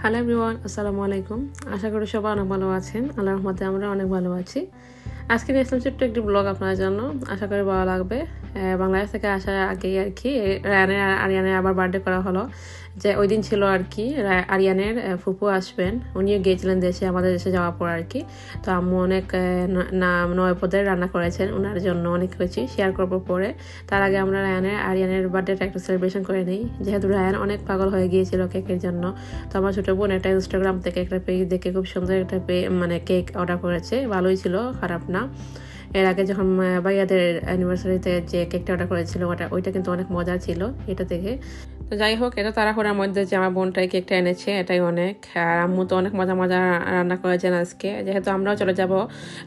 Hello everyone আসসালামু আলাইকুম আশা করি সবাই অনেক ভালো আছেন। আল্লাহর রহমতে আমরা অনেক ভালো আছি। আজকে নিয়ে আসলাম ছোট্ট একটি ব্লগ আপনার জন্য। আশা করি ভালো লাগবে। বাংলাদেশ থেকে আসার আগেই আর কি, রায়ানের আর আরিয়ানের আবার বার্থডে করা হলো। যে ওই দিন ছিল আর কি আরিয়ানের ফুপু আসবেন, উনিও গিয়েছিলেন দেশে, আমাদের দেশে যাওয়ার পর আর কি। তো আম্মু অনেক নাম নয় পদের রান্না করেছেন ওনার জন্য অনেক কিছু শেয়ার করব পরে। তার আগে আমরা রায়ানের, আরিয়ানের বার্থডেটা একটু সেলিব্রেশন করে নিই। যেহেতু রায়ান অনেক পাগল হয়ে গিয়েছিল কেকের জন্য, তো আমার ছোটো বোন একটা ইনস্টাগ্রাম থেকে একটা পেজ দেখে খুব সুন্দর একটা পে- মানে কেক অর্ডার করেছে। ভালোই ছিল, খারাপ না। এর আগে যখন ভাইয়াদের অ্যানিভার্সারিতে যে কেকটা অর্ডার করেছিল, ওটা, ওইটা কিন্তু অনেক মজা ছিল, এটা থেকে তো যাই হোক, এটা তাড়াহুড়ার মধ্যে যে আমার বোনটাই কেকটা এনেছে, এটাই অনেক। আর আম্মু তো অনেক মজা মজা রান্না করেছেন আজকে। যেহেতু আমরাও চলে যাব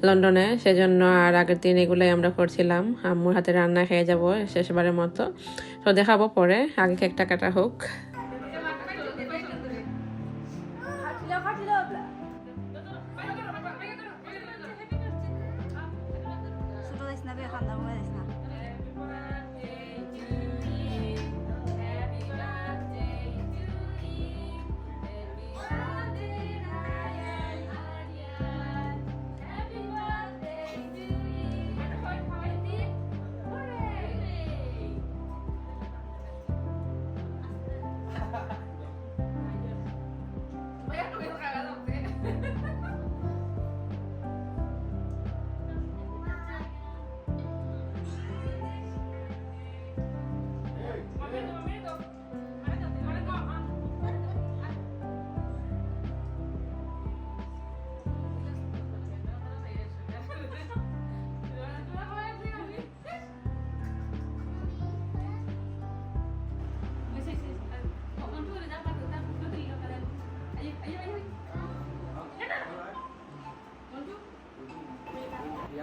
লন্ডনে, সেজন্য আর আগের দিন এগুলোই আমরা করছিলাম। আম্মুর হাতে রান্না খেয়ে যাব শেষবারের মতো। তো দেখাবো পরে, আগে কেকটা কাটা হোক। ছোট দিস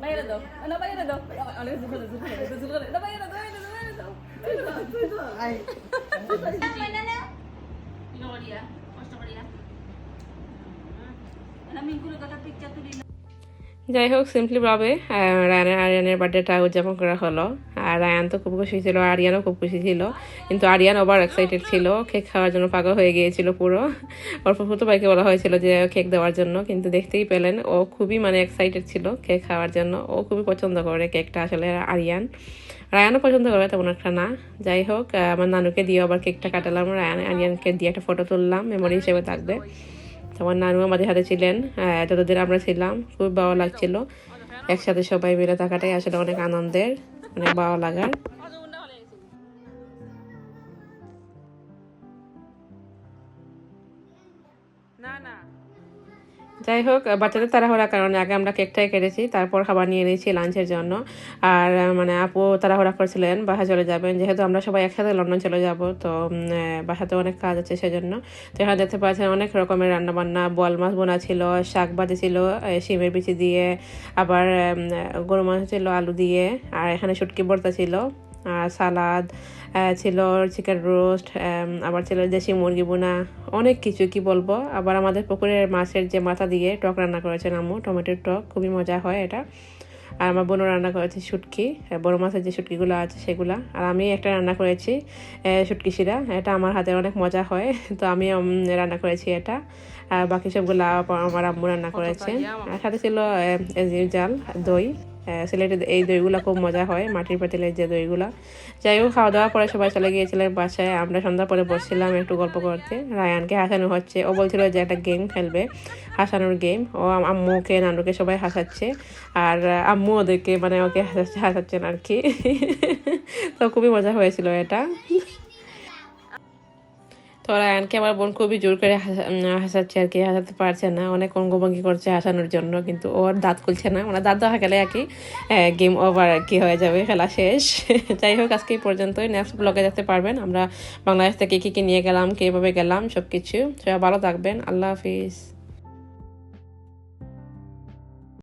Bayar daw. Ano bayar daw? Ano zulu zulu zulu. Ano bayar daw? Ano bayar daw? Ay. Tama na na. Pinokorea. Costa Korea. Alamin ko na kata picture tuloy যাই হোক সিম্পলিভাবে রায়ানের, আরিয়ানের বার্থডেটা উদযাপন করা হলো। আর রায়ান তো খুব খুশি ছিল, আরিয়ানও খুব খুশি ছিল। কিন্তু আরিয়ান ওভার এক্সাইটেড ছিল কেক খাওয়ার জন্য পাগল হয়ে গিয়েছিল পুরো। ওর ফুফুতো ভাইকে বলা হয়েছিল যে কেক দেওয়ার জন্য, কিন্তু দেখতেই পেলেন, ও খুবই মানে এক্সাইটেড ছিল কেক খাওয়ার জন্য। ও খুবই পছন্দ করে কেকটা আসলে আরিয়ান। রায়ানও পছন্দ করে তেমন একটা না। যাই হোক আমার নানুকে দিয়ে আবার কেকটা কাটালাম। রায়ান, আরিয়ানকে দিয়ে একটা ফটো তুললাম মেমোরি হিসেবে থাকবে। আমার নানু আমাদের সাথে ছিলেন যতদিন আমরা ছিলাম, খুব ভালো লাগছিল। একসাথে সবাই মিলে থাকাটাই আসলে অনেক আনন্দের, অনেক ভালো লাগার। না না। যাই হোক বাচ্চাদের তাড়াহুড়ার কারণে আগে আমরা কেকটাই কেটেছি, তারপর খাবার নিয়ে নিয়েছি লাঞ্চের জন্য। আর মানে আপু তাড়াহুড়া করছিলেন, বাসা চলে যাবেন। যেহেতু আমরা সবাই একসাথে লন্ডন চলে যাব, তো বাসাতে অনেক কাজ আছে সেজন্য। তো এখানে দেখতে পাচ্ছেন অনেক রকমের রান্না বান্না বল মাছ বোনা ছিল, শাক ভাজি ছিল শিমের বিচি দিয়ে, আবার গরু মাছ ছিল, আলু দিয়ে, আর এখানে শুটকি ভর্তা ছিল। সালাদ ছিল চিকেন রোস্ট আবার ছিল দেশি মুরগি বোনা অনেক কিছু কি বলব? আবার আমাদের পুকুরের মাছের যে মাথা দিয়ে টক রান্না করেছেন আম্মু টমেটোর টক খুবই মজা হয় এটা। আর আমার বোনও রান্না করেছে শুটকি আহ, বড় মাছের যে শুটকিগুলো আছে সেগুলা। আর আমি একটা রান্না করেছি শুটকি শিরা এটা আমার হাতে অনেক মজা হয় তো আমি রান্না করেছি এটা। আর বাকি সবগুলো আমার আম্মু রান্না করেছে। আর সাথে ছিল জাল দই। সিলেটের এই দইগুলো খুব মজা হয়, মাটির পাতিলের যে দইগুলো। যাই হোক, খাওয়া দাওয়া পরে সবাই চলে গিয়েছিলেন বাসায়। আমরা সন্ধ্যা পরে বসছিলাম একটু গল্প করতে। রায়ানকে হাসানো হচ্ছে। ও বলছিল যে একটা গেম খেলবে, হাসানোর গেম। ও আম্মুকে, নানুকে সবাই হাসাচ্ছে। আর আম্মু ওদেরকে মানে ওকে হাসাচ্ছে হাসাচ্ছেন আর কি। তো খুবই মজা হয়েছিল এটা। তো রায়ানকে আমার বোন খুবই জোর করে হাসা- হাসাচ্ছে আর কি, হাসাতে পারছে না, অনেক অঙ্গভঙ্গি করছে হাসানোর জন্য, কিন্তু ওর দাঁত খুলছে না। ওনার দাঁত দেখা গেলে আর কি গেম ওভার আর কি হয়ে যাবে, খেলা শেষ। যাই হোক, আজকে এই পর্যন্তই। নেক্সট ব্লগে যেতে পারবেন। আমরা বাংলাদেশ থেকে কী কী নিয়ে গেলাম, কীভাবে গেলাম সব কিছু সবাই ভালো থাকবেন। আল্লাহ হাফিজ।